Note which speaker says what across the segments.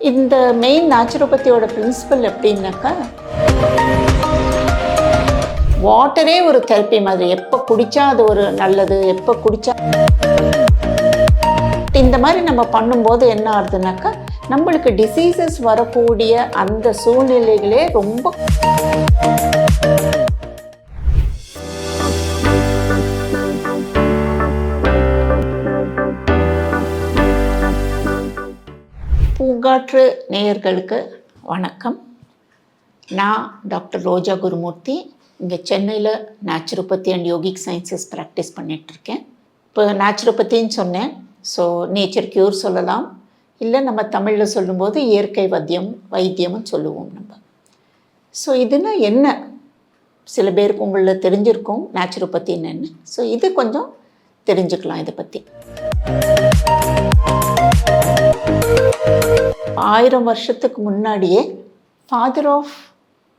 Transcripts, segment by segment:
Speaker 1: இந்த மெயின் நேச்சுரோபதியோட பிரின்சிபல் எப்படின்னாக்கா வாட்டரே ஒரு தெரப்பி மாதிரி. எப்போ குடித்தா அது ஒரு நல்லது எப்போ குடித்தா இந்த மாதிரி நம்ம பண்ணும்போது என்ன ஆகுதுனாக்கா நம்மளுக்கு டிசீசஸ் வரக்கூடிய அந்த சூழ்நிலைகளே ரொம்ப பூங்காற்று நேயர்களுக்கு வணக்கம். நான் டாக்டர் ரோஜா குருமூர்த்தி. இங்கே சென்னையில் naturopathy and yogic sciences practice பண்ணிகிட்ருக்கேன் இப்போ நேச்சுரோபத்தின்னு சொன்னேன். ஸோ நேச்சர் க்யூர் சொல்லலாம். இல்லை நம்ம தமிழில் சொல்லும்போது இயற்கை வத்தியம் வைத்தியம்னு சொல்லுவோம் நம்ம. ஸோ இதுனா என்ன? சில பேருக்கு உங்களில் தெரிஞ்சிருக்கும் நேச்சுரோபத்தின்னு என்ன. ஸோ இது கொஞ்சம் தெரிஞ்சுக்கலாம் இதை பற்றி ஆயிரம் வருஷத்துக்கு முன்னாடியே father of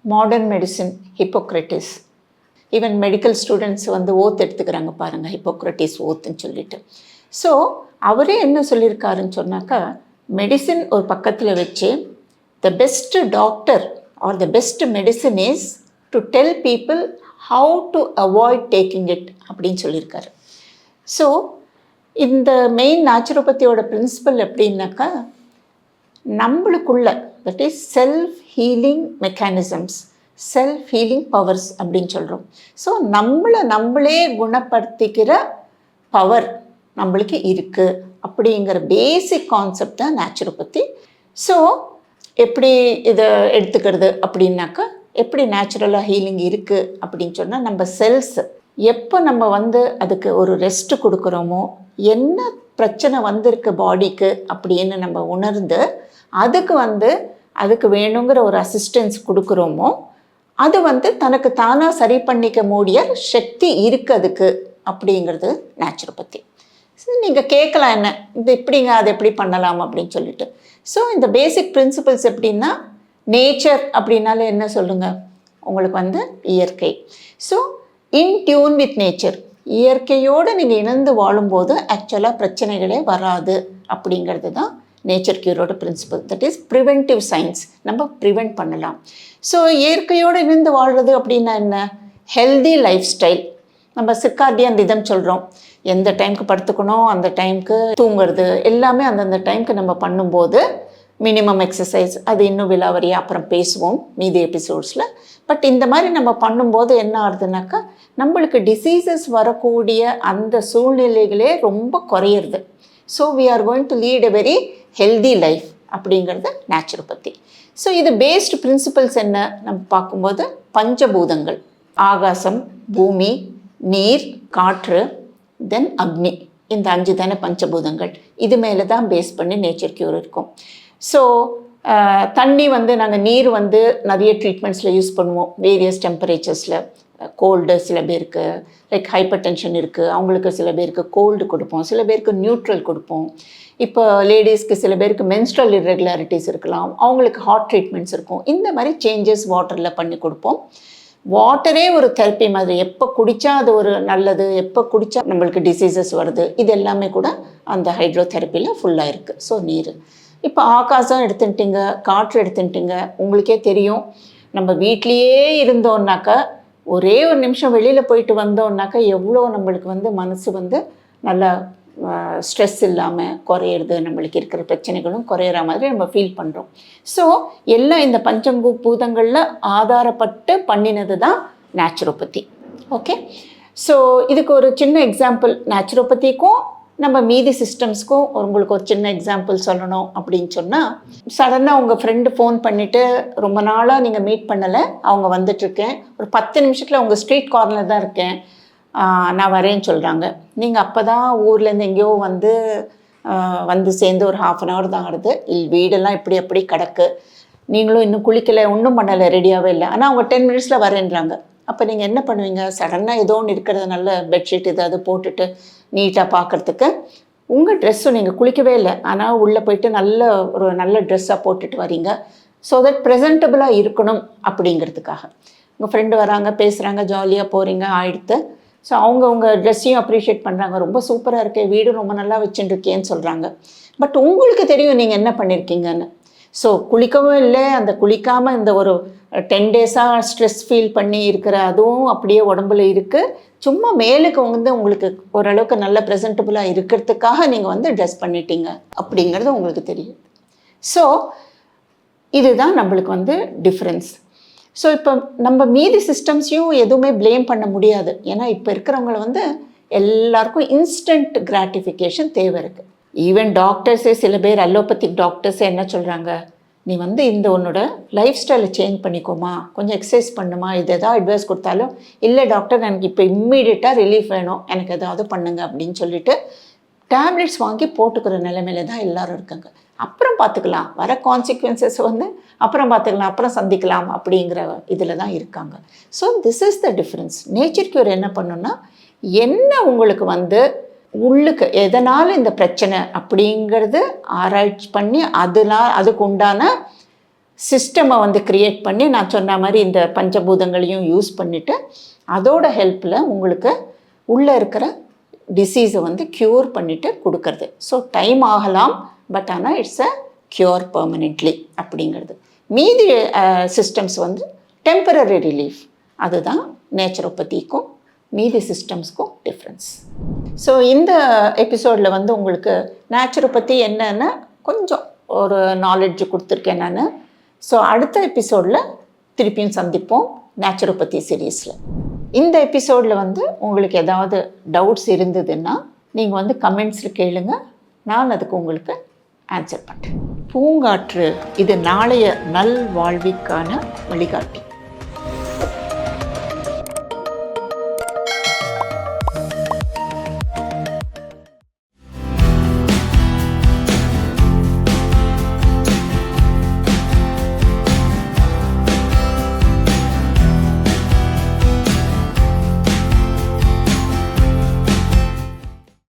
Speaker 1: modern medicine Hippocrates even medical students வந்து ஓத் எடுத்துக்கிறாங்க பாருங்கள் ஹிப்போக்ரட்டிஸ் ஓத்துன்னு சொல்லிட்டு. ஸோ அவரே என்ன சொல்லியிருக்காருன்னு சொன்னாக்கா மெடிசின் ஒரு பக்கத்தில் வச்சு the best doctor are the best medicine is to tell people how to avoid taking it அப்படின்னு சொல்லியிருக்காரு. ஸோ இந்த மெயின் நேச்சுரோபதியோட பிரின்சிபல் எப்படின்னாக்கா நம்மளுக்குள்ள that is self healing mechanisms self healing powers அப்படின்னு சொல்கிறோம் ஸோ நம்மளை நம்மளே குணப்படுத்திக்கிற பவர் நம்மளுக்கு இருக்குது அப்படிங்கிற பேசிக் கான்செப்ட் தான் நேச்சுரோபதி ஸோ எப்படி இதை எடுத்துக்கிறது அப்படின்னாக்கா எப்படி நேச்சுரலாக ஹீலிங் இருக்குது அப்படின்னு சொன்னால் நம்ம செல்ஸ் எப்போ நம்ம வந்து அதுக்கு ஒரு ரெஸ்ட் கொடுக்குறோமோ என்ன பிரச்சனை வந்திருக்கு பாடிக்கு அப்படின்னு நம்ம உணர்ந்து அதுக்கு வந்து அதுக்கு வேணுங்கிற ஒரு அசிஸ்டன்ஸ் கொடுக்குறோமோ அது வந்து தனக்கு தானாக சரி பண்ணிக்க முடிய சக்தி இருக்கு அதுக்கு அப்படிங்கிறது நேச்சுரோபதி ஸோ நீங்கள் கேட்கலாம் என்ன? இது எப்படிங்க அது எப்படி பண்ணலாம் அப்படின்னு சொல்லிட்டு. ஸோ இந்த பேசிக் பிரின்சிபல்ஸ் எப்படின்னா நேச்சர் அப்படின்னாலே என்ன சொல்லுங்கள் உங்களுக்கு வந்து இயற்கை. So in tune with nature இயற்கையோடு நீங்கள் இணைந்து வாழும்போது ஆக்சுவலாக பிரச்சனைகளே வராது அப்படிங்கிறது தான் nature கியூரோட principal that is preventive science நம்ம ப்ரிவெண்ட் பண்ணலாம். ஸோ இயற்கையோடு இணைந்து வாழ்கிறது அப்படின்னா என்ன? ஹெல்தி லைஃப் ஸ்டைல் நம்ம சிக்கார்டியன் ரிதம் சொல்கிறோம் எந்த டைமுக்கு படுத்துக்கணும் அந்த டைமுக்கு தூங்குறது எல்லாமே அந்தந்த டைமுக்கு நம்ம பண்ணும்போது மினிமம் எக்ஸசைஸ் அது இன்னும் விலாவரியாக அப்புறம் பேசுவோம் மீதி எபிசோட்ஸில் பட் இந்த மாதிரி நம்ம பண்ணும்போது என்ன ஆகுதுனாக்கா நம்மளுக்கு டிசீசஸ் வரக்கூடிய அந்த சூழ்நிலைகளே ரொம்ப குறையிறது. So we are going to lead a very healthy life அப்படிங்கிறது நேச்சுரோபதி ஸோ இது பேஸ்டு பிரின்சிபல்ஸ் என்ன? நம்ம பார்க்கும்போது பஞ்சபூதங்கள். ஆகாசம் பூமி நீர் காற்று தென் அக்னி. இந்த அஞ்சு தானே பஞ்சபூதங்கள். இது மேலே தான் பேஸ் பண்ணி நேச்சர் கியூர் இருக்கும். ஸோ uh, தண்ணி வந்து நாங்கள் நீர் வந்து நிறைய ட்ரீட்மெண்ட்ஸில் யூஸ் பண்ணுவோம். வேரியஸ் டெம்பரேச்சர்ஸில் கோல்டு சில பேருக்கு லைக் ஹைப்பர் டென்ஷன் இருக்குது அவங்களுக்கு சில பேருக்கு கோல்டு கொடுப்போம். சில பேருக்கு நியூட்ரல் கொடுப்போம். இப்போ லேடிஸ்க்கு சில பேருக்கு மென்ஸ்ட்ரல் இர்ரெகுலாரிட்டிஸ் இருக்கலாம். அவங்களுக்கு ஹார்ட் ட்ரீட்மெண்ட்ஸ் இருக்கும். இந்த மாதிரி சேஞ்சஸ் வாட்டரில் பண்ணி கொடுப்போம். வாட்டரே ஒரு தெரப்பி மாதிரி. எப்போ குடித்தா அது ஒரு நல்லது எப்போ குடித்தா நம்மளுக்கு டிசீசஸ் வருது இது எல்லாமே கூட அந்த ஹைட்ரோ தெரப்பியில் ஃபுல்லாக இருக்குது ஸோ நீர். இப்போ ஆகாசம் எடுத்துட்டிங்க காற்று எடுத்துட்டிங்க உங்களுக்கே தெரியும். நம்ம வீட்லேயே இருந்தோம்னாக்கா ஒரே ஒரு நிமிஷம் வெளியில் போயிட்டு வந்தோம்னாக்கா எவ்வளோ நம்மளுக்கு வந்து மனசு வந்து நல்லா ஸ்ட்ரெஸ் இல்லாமல் குறையிறது நம்மளுக்கு இருக்கிற பிரச்சனைகளும் குறையிற மாதிரி நம்ம ஃபீல் பண்ணுறோம் ஸோ எல்லாம் இந்த பஞ்சம்பூ பூதங்களில் ஆதாரப்பட்டு பண்ணினது தான் நேச்சுரோபதி ஓகே ஸோ இதுக்கு ஒரு சின்ன எக்ஸாம்பிள் நேச்சுரோபதிக்கும் நம்ம மீதி சிஸ்டம்ஸ்க்கும் உங்களுக்கு ஒரு சின்ன எக்ஸாம்பிள் சொல்லணும் அப்படின்னு சொன்னால் சடனாக உங்கள் ஃப்ரெண்டு ஃபோன் பண்ணிவிட்டு ரொம்ப நாளாக நீங்கள் மீட் பண்ணலை அவங்க வந்துட்டுருக்கேன் ஒரு பத்து நிமிஷத்தில் உங்கள் ஸ்ட்ரீட் கார்னர் தான் இருக்கேன். நான் வரேன்னு சொல்கிறாங்க நீங்கள் அப்போ தான் ஊர்லேருந்து எங்கேயோ வந்து வந்து சேர்ந்து ஒரு ஹாஃப் அன் ஹவர் தான் ஆகுது. இல் வீடெல்லாம் இப்படி அப்படி கிடக்கு. நீங்களும் இன்னும் குளிக்கலை ஒன்றும் பண்ணலை ரெடியாகவே இல்லை. ஆனால் அவங்க டென் மினிட்ஸில் வரேன்றாங்க. அப்போ நீங்கள் என்ன பண்ணுவீங்க? சடனாக ஏதோ ஒன்று இருக்கிறத நல்ல பெட்ஷீட் ஏதாவது போட்டுட்டு நீட்டாக பார்க்குறதுக்கு உங்கள் ட்ரெஸ்ஸும் நீங்கள் குளிக்கவே இல்லை. ஆனால் உள்ளே போயிட்டு நல்ல ஒரு நல்ல ட்ரெஸ்ஸாக போட்டுட்டு வரீங்க. ஸோ தட் ப்ரெசன்டபுளாக இருக்கணும் அப்படிங்கிறதுக்காக. உங்கள் ஃப்ரெண்டு வராங்க பேசுகிறாங்க ஜாலியாக போகிறீங்க ஆயிடுத்து. ஸோ அவங்க உங்கள் ட்ரெஸ்ஸையும் அப்ரிஷியேட் பண்ணுறாங்க ரொம்ப சூப்பராக இருக்கே வீடு ரொம்ப நல்லா வச்சுட்டு இருக்கேன்னு சொல்கிறாங்க பட் உங்களுக்கு தெரியும் நீங்கள் என்ன பண்ணியிருக்கீங்கன்னு ஸோ குளிக்கவும் இல்லை. அந்த குளிக்காமல் இந்த ஒரு டென் டேஸாக ஸ்ட்ரெஸ் ஃபீல் பண்ணி இருக்கிற அதுவும் அப்படியே உடம்புல இருக்குது சும்மா மேலுக்கு வந்து உங்களுக்கு ஓரளவுக்கு நல்ல ப்ரெசன்டபுளாக இருக்கிறதுக்காக நீங்கள் வந்து ட்ரெஸ் பண்ணிட்டீங்க அப்படிங்கிறது உங்களுக்கு தெரியும். ஸோ இதுதான் நம்மளுக்கு வந்து டிஃப்ரென்ஸ் ஸோ இப்போ நம்ம மீதி சிஸ்டம்ஸையும் எதுவுமே ப்ளேம் பண்ண முடியாது. ஏன்னா இப்போ இருக்கிறவங்கள வந்து எல்லாருக்கும் இன்ஸ்டன்ட் கிராட்டிஃபிகேஷன் தேவை இருக்குது ஈவன் டாக்டர்ஸே சில பேர் அலோபத்திக் டாக்டர்ஸே என்ன சொல்கிறாங்க நீ வந்து இந்த உன்னோட லைஃப் ஸ்டைலை சேஞ்ச் பண்ணிக்கோமா. கொஞ்சம் எக்ஸசைஸ் பண்ணுமா. இது எதாவது அட்வைஸ் கொடுத்தாலும் இல்லை டாக்டர் எனக்கு இப்போ இம்மீடியட்டாக ரிலீஃப் வேணும். எனக்கு எதாவது பண்ணுங்க அப்படின்னு சொல்லிட்டு டேப்லெட்ஸ் வாங்கி போட்டுக்கிற நிலைமையில தான் எல்லாரும் இருக்காங்க. அப்புறம் பார்த்துக்கலாம். வர கான்சிக்வன்சஸ் வந்து அப்புறம் பார்த்துக்கலாம் அப்புறம் சந்திக்கலாம் அப்படிங்கிற இதில் தான் இருக்காங்க. So this is the difference nature cure என்ன பண்ணுன்னா என்ன உங்களுக்கு வந்து உள்ளுக்கு எதனால் இந்த பிரச்சனை அப்படிங்கிறது ஆராய்ச்சி பண்ணி அதனால் அதுக்கு உண்டான சிஸ்டமை வந்து க்ரியேட் பண்ணி நான் சொன்ன மாதிரி இந்த பஞ்சபூதங்களையும் யூஸ் பண்ணிவிட்டு அதோட ஹெல்ப்பில் உங்களுக்கு உள்ளே இருக்கிற டிசீஸை வந்து க்யூர் பண்ணிவிட்டு கொடுக்கறது. ஸோ டைம் ஆகலாம் பட் ஆனால் இட்ஸ் அ க்யூர் பர்மனெண்ட்லி அப்படிங்கிறது. மீதி சிஸ்டம்ஸ் வந்து டெம்பரரி ரிலீஃப் அதுதான் நேச்சுரோபதிக்கும் மீதி சிஸ்டம்ஸ்க்கும் டிஃப்ரென்ஸ் ஸோ இந்த எபிசோடில் வந்து உங்களுக்கு நேச்சுரை பற்றி என்னென்னு கொஞ்சம் ஒரு நாலெட்ஜ் கொடுத்துருக்கேன் நான். ஸோ அடுத்த எபிசோடில் திருப்பியும் சந்திப்போம் நேச்சுரோபதி சீரீஸில் இந்த எபிசோடில் வந்து உங்களுக்கு ஏதாவது டவுட்ஸ் இருந்ததுன்னா நீங்கள் வந்து கமெண்ட்ஸில் கேளுங்க. நான் அதுக்கு உங்களுக்கு ஆன்சர் பண்ணுறேன் பூங்காற்று இது நாளைய நல் வாழ்விக்கான வழிகாட்டி.